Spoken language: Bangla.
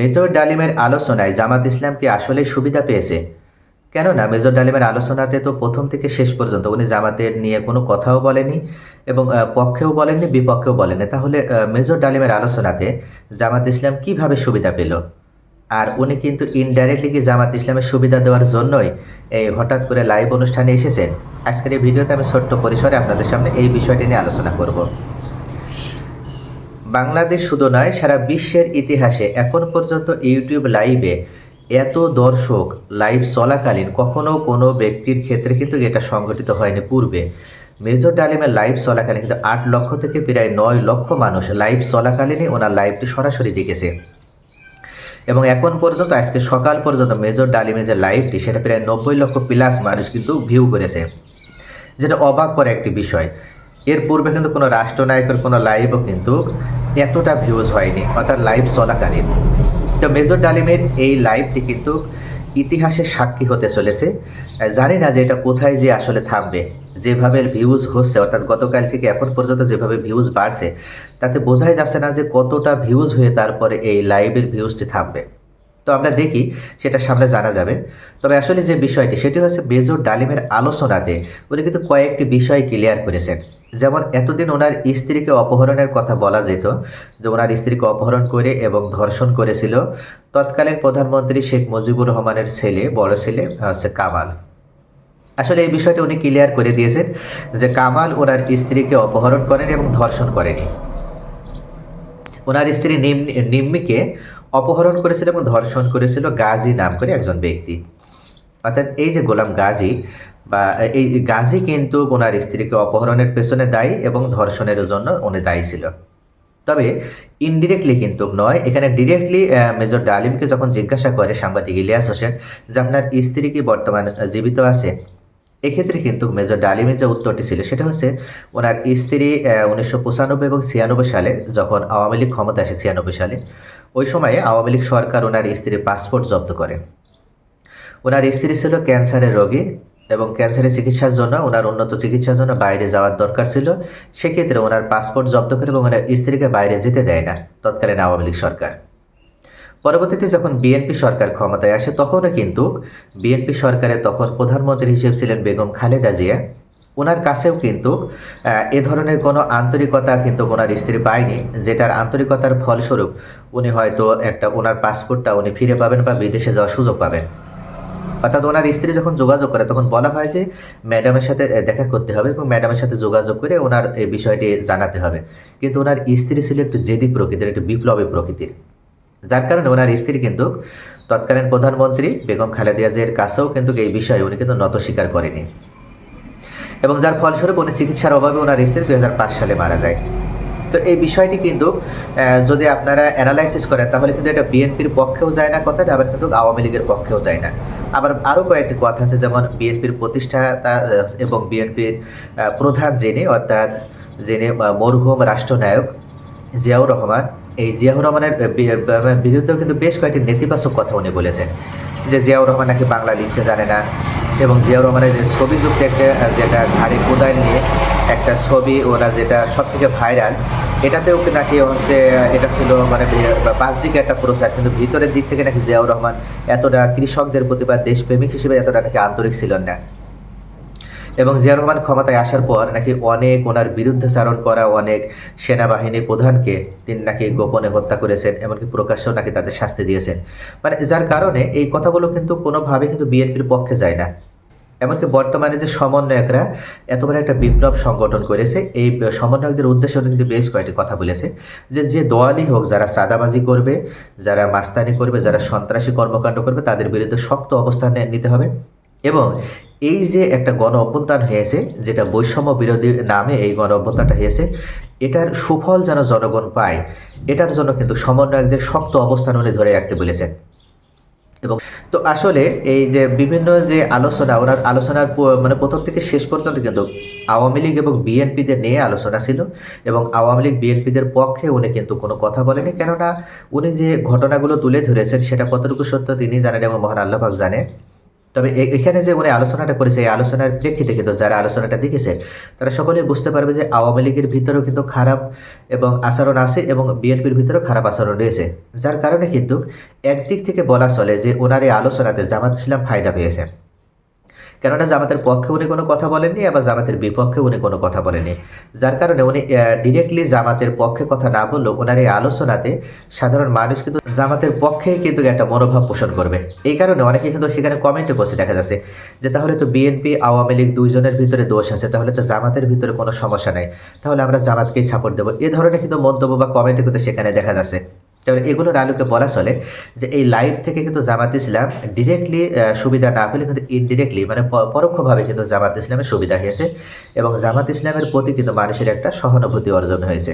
মেজর ডালিমের আলোচনায় জামাত ইসলাম কি আসলে সুবিধা পেয়েছে। কেননা, মেজর ডালিমের আলোচনাতে তো প্রথম থেকে শেষ পর্যন্ত উনি জামাতের নিয়ে কোনো কথাও বলেনি এবং পক্ষেও বলেননি, বিপক্ষেও বলেনি তাহলে মেজর ডালিমের আলোচনাতে জামাত ইসলাম কীভাবে সুবিধা পেল? আর উনি কিন্তু ইনডাইরেক্টলি কি জামাত ইসলামের সুবিধা দেওয়ার জন্যই এই হঠাৎ করে লাইভ অনুষ্ঠানে এসেছেন? আজকের এই ভিডিওতে আমি ছোট্ট পরিসরে আপনাদের সামনে এই বিষয়টি নিয়ে আলোচনা করব। বাংলাদেশ শুধু নয়, সারা বিশ্বের ইতিহাসে এখন পর্যন্ত ইউটিউব লাইভে এত দর্শক লাইভ চলাকালীন কখনো কোনো ব্যক্তির ক্ষেত্রে কিন্তু এটা সংঘটিত হয়নি পূর্বে। মেজর ডালিমের লাইভ চলাকালীন কিন্তু আট লক্ষ থেকে প্রায় নয় লক্ষ মানুষ লাইভ চলাকালীনই ওনার লাইভটি সরাসরি দেখেছে। এবং এখন পর্যন্ত, আজকে সকাল পর্যন্ত মেজর ডালিমের যে লাইভটি, সেটা প্রায় নব্বই লক্ষ প্লাস মানুষ কিন্তু ভিউ করেছে। যেটা অবাক করে একটি বিষয়। এর পূর্বে কিন্তু কোনো রাষ্ট্রনায়কের কোনো লাইভও কিন্তু এতটা ভিউজ হয়নি, অর্থাৎ লাইভ চলাকালীন। তো মেজর ডালিমের এই লাইভটি কিন্তু ইতিহাসের সাক্ষী হতে চলেছে। জানি না যে এটা কোথায় যে আসলে থামবে। যেভাবে ভিউজ হচ্ছে, অর্থাৎ গতকাল থেকে এখন পর্যন্ত যেভাবে ভিউজ বাড়ছে, তাতে বোঝাই যাচ্ছে না যে কতটা ভিউজ হয়ে তারপরে এই লাইভের ভিউজটি থামবে। তো আমরা দেখি সেটা সামনে জানা যাবে। তবে আসলে যে বিষয়টি, সেটি হচ্ছে মেজর ডালিমের আলোচনাতে উনি কিন্তু কয়েকটি বিষয় ক্লিয়ার করেছেন। যেমন এতদিন ওনার স্ত্রীকে অপহরণের কথা বলা যেত, যে ওনার স্ত্রীকে অপহরণ করে এবং ধর্ষণ করেছিল। তৎকালীন প্রধানমন্ত্রী শেখ মুজিবুর রহমানের ছেলে, বড় ছেলে, হচ্ছে কামাল। আসলে এই বিষয়টি উনি ক্লিয়ার করে দিয়েছেন যে কামাল ওনার স্ত্রীকে অপহরণ করেন এবং ধর্ষণ করেনি। ওনার স্ত্রী নিম- নিম্মিকে অপহরণ করেছিল এবং ধর্ষণ করেছিল গাজী নাম করে একজন ব্যক্তি। অর্থাৎ এই যে গোলাম গাজী বা এই গাজী কিন্তু ওনার স্ত্রীকে অপহরণের পেছনে দায়ী এবং ধর্ষণের জন্য উনি দায়ী ছিল। তবে ইনডিরেক্টলি কিন্তু নয়, এখানে ডিরেক্টলি মেজর ডালিমকে যখন জিজ্ঞাসা করে সাংবাদিক ইলিয়াস হোসেন যে আপনার স্ত্রী কি বর্তমান জীবিত আছে, এক্ষেত্রে কিন্তু মেজর ডালিমের যে উত্তরটি ছিল সেটা হচ্ছে ওনার স্ত্রী উনিশশো পঁচানব্বই এবং ছিয়ানব্বই সালে যখন আওয়ামী লীগ ক্ষমতা আসে ছিয়ানব্বই সালে ওই সময়ে আওয়ামী লীগ সরকার ওনার স্ত্রীর পাসপোর্ট জব্দ করে। ওনার স্ত্রী ছিল ক্যান্সারের রোগী এবং ক্যান্সারের চিকিৎসার জন্য, ওনার উন্নত চিকিৎসার জন্য বাইরে যাওয়ার দরকার ছিল। সেক্ষেত্রে ওনার পাসপোর্ট জব্দ করে এবং ওনার স্ত্রীকে বাইরে যেতে দেয় না তৎকালীন আওয়ামী লীগ সরকার। পরবর্তীতে যখন বিএনপি সরকার ক্ষমতায় আসে, তখনও কিন্তু বিএনপি সরকারের তখন প্রধানমন্ত্রী হিসেবে ছিলেন বেগম খালেদা জিয়া। ওনার কাছেও কিন্তু এ ধরনের কোনো আন্তরিকতা কিন্তু ওনার স্ত্রী পায়নি, যেটার আন্তরিকতার ফলস্বরূপ উনি হয়তো একটা, ওনার পাসপোর্টটা উনি ফিরে পাবেন বা বিদেশে যাওয়ার সুযোগ পাবেন। অর্থাৎ ওনার স্ত্রী যখন যোগাযোগ করে, তখন বলা হয় যে ম্যাডামের সাথে দেখা করতে হবে এবং ম্যাডামের সাথে যোগাযোগ করে ওনার এই বিষয়টি জানাতে হবে। কিন্তু ওনার স্ত্রী ছিল একটু জেদি প্রকৃতির, একটু বিপ্লবী প্রকৃতির। যার কারণে ওনার স্ত্রী কিন্তু তৎকালীন প্রধানমন্ত্রী বেগম খালেদা জিয়ার কাছেও কিন্তু এই বিষয়ে উনি কিন্তু নত স্বীকার করেনি। এবং যার ফলস্বরূপ উনি চিকিৎসার অভাবে ওনার স্ত্রী দুই সালে মারা যায়। তো এই বিষয়টি কিন্তু যদি আপনারা অ্যানালাইসিস করেন, তাহলে কিন্তু এটা বিএনপির পক্ষেও যায় না, কথাটা আবার কিন্তু আওয়ামী লীগের পক্ষেও যায় না। আবার আরও কয়েকটি কথা আছে, যেমন বিএনপির প্রতিষ্ঠাতা এবং বিএনপির প্রধান যিনি, অর্থাৎ যিনি মরহুম রাষ্ট্রনায়ক জিয়াউর রহমান, এই জিয়াউর রহমানের বিরুদ্ধেও কিন্তু বেশ কয়েকটি নেতিবাচক কথা উনি বলেছেন। যে জিয়াউর রহমান নাকি বাংলা লিখতে জানে না এবং জিয়াউর রহমানের যে ছবিযুক্ত একটা যেটা ঘাড়ি কোদাল নিয়ে একটা ছবি, ওরা যেটা সব থেকে ভাইরাল, এটাতেও নাকি হচ্ছে এটা ছিল মানে বাহ্যিক একটা প্রচার, কিন্তু ভিতরের দিক থেকে নাকি জিয়াউর রহমান এতটা কৃষকদের প্রতি বা দেশপ্রেমিক হিসেবে এতটা নাকি আন্তরিক ছিলেন না। এবং জিয়া রহমান ক্ষমতায় আসার পর নাকি অনেক ওনার বিরুদ্ধাচারণ করা অনেক সেনাবাহিনী প্রধানকে তিনি নাকি গোপনে হত্যা করেছেন, এমনকি প্রকাশ্যেও নাকি তাদের শাস্তি দিয়েছেন। মানে যার কারণে এই কথাগুলো কিন্তু কোনোভাবে কিন্তু বিএনপির পক্ষে যায় না। এমনকি বর্তমানে যে সমন্বয়করা এত বড় একটা বিপ্লব সংগঠন করেছে, এই সমন্বয়কদের উদ্দেশ্যে কিন্তু বেশ কয়েকটি কথা বলেছে। যে যে দোয়ালি হোক, যারা সাদাবাজি করবে, যারা মাস্তানি করবে, যারা সন্ত্রাসী কর্মকাণ্ড করবে, তাদের বিরুদ্ধে শক্ত অবস্থান নিতে হবে। এবং এই যে একটা গণ অভ্যুত্থান হয়েছে, যেটা বৈষম্য বিরোধী নামে এই গণ অভ্যুত্থানটা হয়েছে, এটার সুফল যেন জনগণ পায়, এটার জন্য কিন্তু সমন্বয়কদের শক্ত অবস্থান উনি ধরে রাখতে বলেছেন। এবং তো আসলে এই যে বিভিন্ন যে আলোচনা, ওনার আলোচনার মানে প্রথম থেকে শেষ পর্যন্ত কিন্তু আওয়ামী লীগ এবং বিএনপিদের নিয়ে আলোচনা ছিল এবং আওয়ামী লীগ বিএনপিদের পক্ষে উনি কিন্তু কোনো কথা বলেনি। কেননা উনি যে ঘটনাগুলো তুলে ধরেছেন সেটা কতটুকু সত্য তিনি জানেন এবং মহান আল্লাহাক জানে তবে এখানে যে উনি আলোচনাটা করেছে, এই আলোচনার প্রেক্ষিতে কিন্তু যারা আলোচনাটা দেখেছে, তারা সকলেই বুঝতে পারবে যে আওয়ামী লীগের ভিতরেও কিন্তু খারাপ এবং আচরণ আছে এবং বিএনপির ভিতরেও খারাপ আচরণ রয়েছে। যার কারণে কিন্তু একদিক থেকে বলা চলে যে ওনার এই আলোচনাতে জামাত ইসলাম ফায়দা পেয়েছে। কেননা জামাতের পক্ষে উনি কোনো কথা বলেননি আবার জামাতের বিপক্ষে উনি কোনো কথা বলেননি। যার কারণে উনি ডিরেক্টলি জামাতের পক্ষে কথা না বললেও ওনার এই আলোচনাতে সাধারণ মানুষ কিন্তু জামাতের পক্ষেই কিন্তু একটা মনোভাব পোষণ করবে। এই কারণে অনেকে কিন্তু সেখানে কমেন্টে বসে দেখা যাচ্ছে যে, তাহলে তো বিএনপি আওয়ামী লীগ দুইজনের ভিতরে দোষ আছে, তাহলে তো জামাতের ভিতরে কোনো সমস্যা নাই। তাহলে আমরা জামাতকেই সাপোর্ট দেবো। এ ধরনের কিন্তু মন্তব্য বা কমেন্টে কিন্তু সেখানে দেখা যাচ্ছে। তবে এগুলোর আলোকে বলা চলে যে এই লাইভ থেকে কিন্তু জামাত ইসলাম ডিরেক্টলি সুবিধা না পেলে কিন্তু ইনডিরেক্টলি মানে পরোক্ষভাবে কিন্তু জামাত ইসলামের সুবিধা হয়েছে এবং জামাত ইসলামের প্রতি কিন্তু মানুষের একটা সহানুভূতি অর্জন হয়েছে।